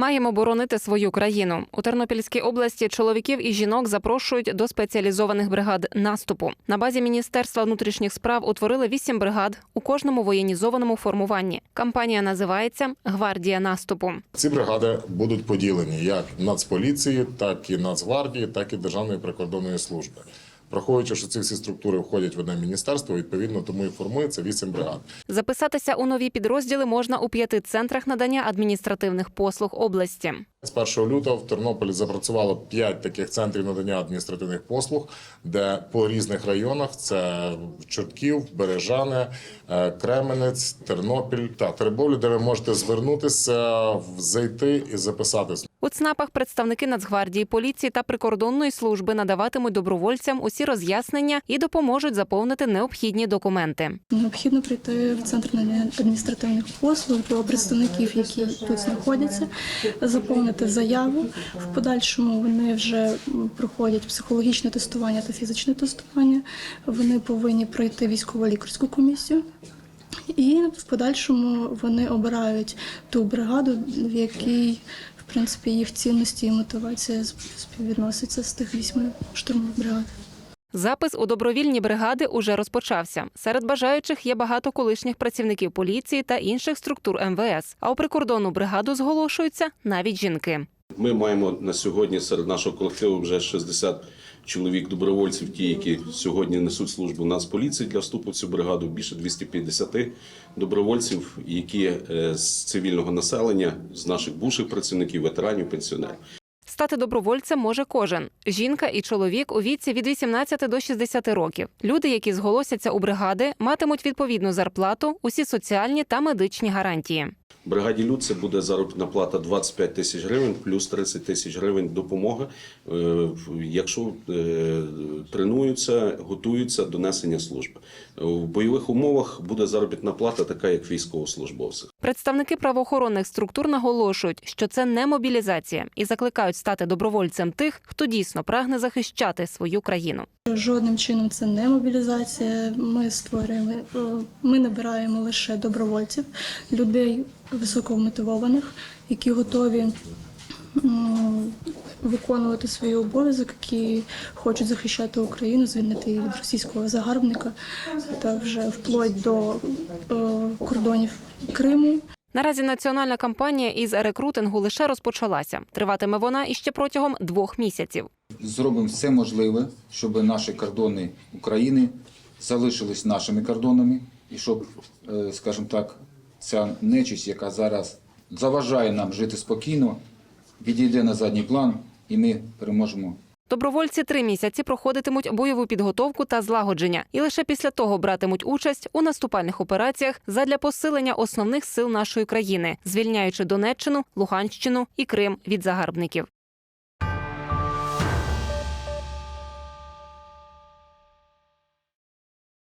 Маємо боронити свою країну. У Тернопільській області чоловіків і жінок запрошують до спеціалізованих бригад наступу. На базі Міністерства внутрішніх справ утворили вісім бригад у кожному воєнізованому формуванні. Кампанія називається Гвардія наступу. Ці бригади будуть поділені як Нацполіції, так і Нацгвардії, так і Державної прикордонної служби. Враховуючи, що ці всі структури входять в одне міністерство, відповідно тому і формується вісім бригад. Записатися у нові підрозділи можна у п'яти центрах надання адміністративних послуг області. З 1 лютого в Тернополі запрацювало 5 таких центрів надання адміністративних послуг, де по різних районах це Чортків, Бережани, е, Кременець, Тернопіль та Теребовлі, де ви можете звернутися, зайти і записатись. У ЦНАПах представники Нацгвардії, поліції та прикордонної служби надаватимуть добровольцям усі роз'яснення і допоможуть заповнити необхідні документи. Необхідно прийти в центр адміністративних послуг до представників, які тут знаходяться, заповнити заяву. В подальшому вони вже проходять психологічне тестування та фізичне тестування. Вони повинні пройти військово-лікарську комісію. І в подальшому вони обирають ту бригаду, в якій принципі їх цінності і мотивація співвідноситься з тих вісьми штурмових бригад. Запис у добровільні бригади уже розпочався. Серед бажаючих є багато колишніх працівників поліції та інших структур МВС. А у прикордонну бригаду зголошуються навіть жінки. Ми маємо на сьогодні серед нашого колективу вже 60 чоловік добровольців, ті, які сьогодні несуть службу Нацполіції для вступу в цю бригаду. Більше 250 добровольців, які е, з цивільного населення, з наших бувших працівників, ветеранів, пенсіонерів. Стати добровольцем може кожен жінка і чоловік у віці від 18 до 60 років. Люди, які зголосяться у бригади, матимуть відповідну зарплату, усі соціальні та медичні гарантії. Бригаді люд це буде заробітна плата 25 тисяч гривень, плюс 30 тисяч гривень допомога, е, в- якщо е, тренуються, готуються до несення служби. В бойових умовах буде заробітна плата, така як військовослужбовців. Представники правоохоронних структур наголошують, що це не мобілізація, і закликають стати добровольцем тих, хто дійсно прагне захищати свою країну. Жодним чином це не мобілізація. Ми створюємо, е, ми набираємо лише добровольців, людей високомотивованих, які готові виконувати свій обов'язок, які хочуть захищати Україну, звільнити її від російського загарбника та вже вплоть до е, кордонів Криму. Наразі національна кампанія із рекрутингу лише розпочалася. Триватиме вона іще протягом двох місяців. зробимо все можливе, щоб наші кордони України залишились нашими кордонами, і щоб, е, скажімо так, ця нечисть, яка зараз заважає нам жити спокійно, відійде на задній план, і ми переможемо Добровольці три місяці проходитимуть бойову підготовку та злагодження, і лише після того братимуть участь у наступальних операціях задля посилення основних сил нашої країни, звільняючи Донеччину, Луганщину і Крим від загарбників.